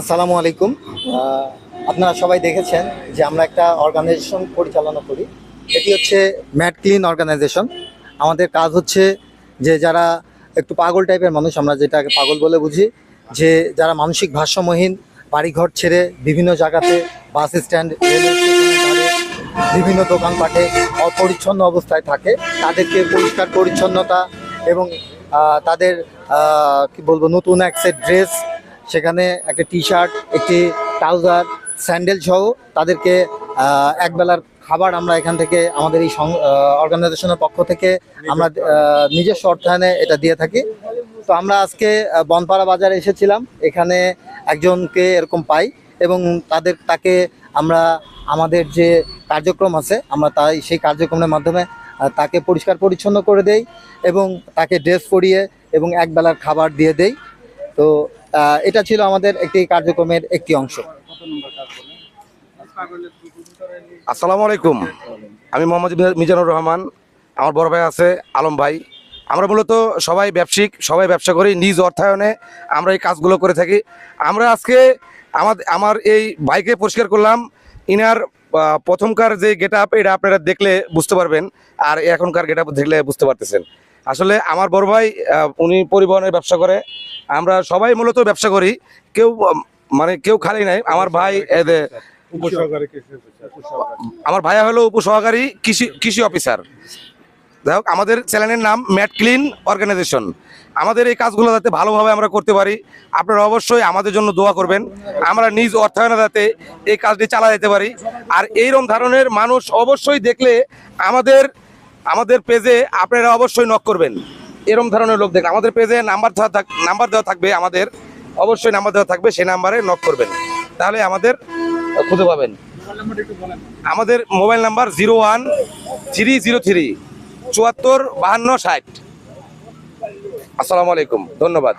আসসালামু আলাইকুম। আপনারা সবাই দেখেছেন যে আমরা একটা অর্গানাইজেশন পরিচালনা করি। এটি হচ্ছে ম্যাট ক্লিন অর্গানাইজেশন আমাদের কাজ হচ্ছে যে যারা একটু পাগল টাইপের মানুষ, আমরা যেটাকে পাগল বলে বুঝি, যে যারা মানসিক ভারসাম্যহীন, বাড়িঘর ছেড়ে বিভিন্ন জায়গাতে বাস স্ট্যান্ড বিভিন্ন দোকানপাটে অপরিচ্ছন্ন অবস্থায় থাকে। তাদেরকে পরিষ্কার পরিচ্ছন্নতা এবং তাদের কি বলব, নতুন এক সেট ড্রেস সেখানে একটা টি শার্ট একটি ট্রাউজার স্যান্ডেল সহ তাদেরকে একবেলার খাবার আমরা এখান থেকে আমাদের এই অর্গানাইজেশনের পক্ষ থেকে আমরা নিজস্ব অর্থায়নে এটা দিয়ে থাকি। তো আমরা আজকে বনপাড়া বাজারে এসেছিলাম। এখানে একজনকে এরকম পাই এবং তাদের, তাকে আমরা, আমাদের যে কার্যক্রম আছে, আমরা তাই সেই কার্যক্রমের মাধ্যমে তাকে পরিষ্কার পরিচ্ছন্ন করে দেই এবং তাকে ড্রেস পরিয়ে এবং একবেলার খাবার দিয়ে দেই। তো এটা ছিল আমাদের একটি কার্যক্রমের একটি অংশ। আসসালামু আলাইকুম। আমি মোহাম্মদ মিজানুর রহমান, আমার বড় ভাই আছে, আলম ভাই। আমরা মূলত সবাই ব্যবসায়িক, সবাই ব্যবসা করি নিজ অর্থায়নে আমরা এই কাজগুলো করে থাকি। আমরা আজকে আমাদের আমার এই বাইকে পরিষ্কার করলাম। ইনার প্রথমকার যে গেট আপ এটা আপনারা দেখলে বুঝতে পারবেন, আর এখনকার গেট আপ দেখলে বুঝতে পারতেছেন। আসলে আমার বড় ভাই উনি পরিবহনের ব্যবসা করে। আমরা সবাই মূলত ব্যবসা করি। কেউ মানে কেউ খালি নাই। আমার ভাই এদের আমার ভাইয়া হলো উপসহকারী কৃষি কৃষি অফিসার। যাই হোক আমাদের চ্যানেলের নাম ম্যাট ক্লিন অর্গানাইজেশন। আমাদের এই কাজগুলো যাতে ভালোভাবে আমরা করতে পারি আপনারা অবশ্যই আমাদের জন্য দোয়া করবেন। আমরা নিজ অর্থায়নে যাতে এই কাজটি চালা যেতে পারি। আর এইরকম ধরনের মানুষ অবশ্যই দেখলে আমাদের আমাদের পেজে আপনারা অবশ্যই নক করবেন। এরম ধরনের লোক দেখেন। আমাদের পেজে নাম্বার দেওয়া নাম্বার দেওয়া থাকবে আমাদের। অবশ্যই নাম্বার দেওয়া থাকবে, সেই নাম্বারে নক করবেন। তাহলে আমাদের খুঁজে পাবেন। আমাদের mobile number zero one three zero three চুয়াত্তর বাহান্ন ষাট। আসসালামু আলাইকুম। ধন্যবাদ।